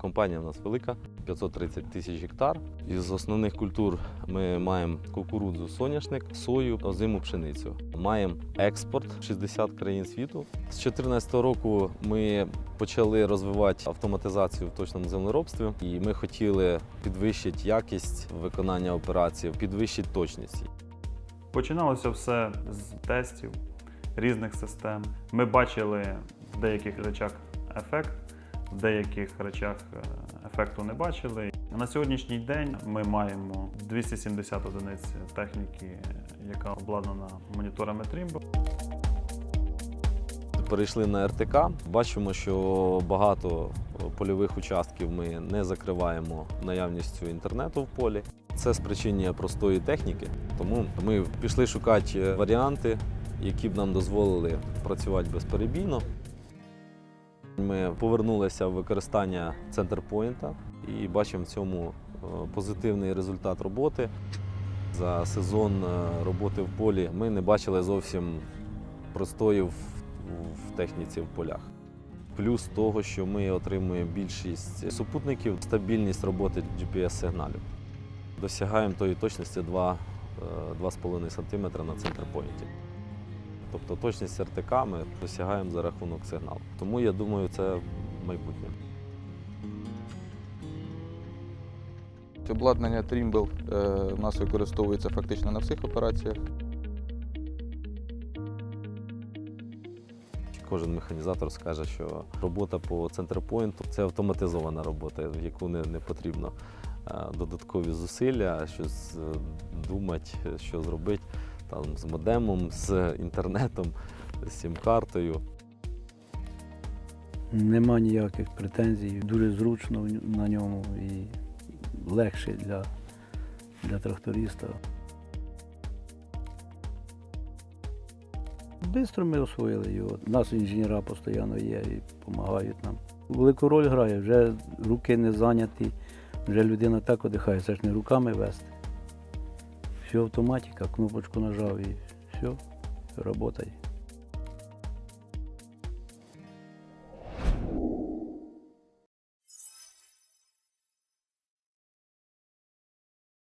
Компанія в нас велика, 530 тисяч гектар. Із основних культур ми маємо кукурудзу, соняшник, сою, озиму пшеницю. Маємо експорт 60 країн світу. З 2014 року ми почали розвивати автоматизацію в точному землеробстві, і ми хотіли підвищити якість виконання операцій, підвищити точність. Починалося все з тестів різних систем. Ми бачили в деяких речах ефект, в деяких речах е, ефекту не бачили. На сьогоднішній день ми маємо 270 одиниць техніки, яка обладнана моніторами Trimble. Перейшли на РТК. Бачимо, що багато польових участків ми не закриваємо наявністю інтернету в полі. Це спричинює простої техніки. Тому ми пішли шукати варіанти, які б нам дозволили працювати безперебійно. Ми повернулися в використання центрпоінта і бачимо в цьому е, позитивний результат роботи. За сезон е, роботи в полі ми не бачили зовсім простоїв в техніці в полях. Плюс того, що ми отримуємо більшість супутників, стабільність роботи GPS-сигналів. Досягаємо тої точності 2, е, 2,5 см на центрпоінті. Тобто точність РТК ми досягаємо за рахунок сигналу. Тому я думаю, це майбутнє. Обладнання Trimble е, у нас використовується фактично на всіх операціях. Кожен механізатор скаже, що робота по центрпоінту це автоматизована робота, в яку не, не потрібно е, додаткові зусилля, щось е, думати, що зробити там, з модемом, з інтернетом, з сім-картою. Нема ніяких претензій, дуже зручно на ньому і легше для, для тракториста. Бистро ми освоїли його. У нас інженера постійно є і допомагають нам. Велику роль грає, вже руки не зайняті, вже людина так одихає, це ж не руками вести. Все автоматика, кнопочку нажав і все, працює.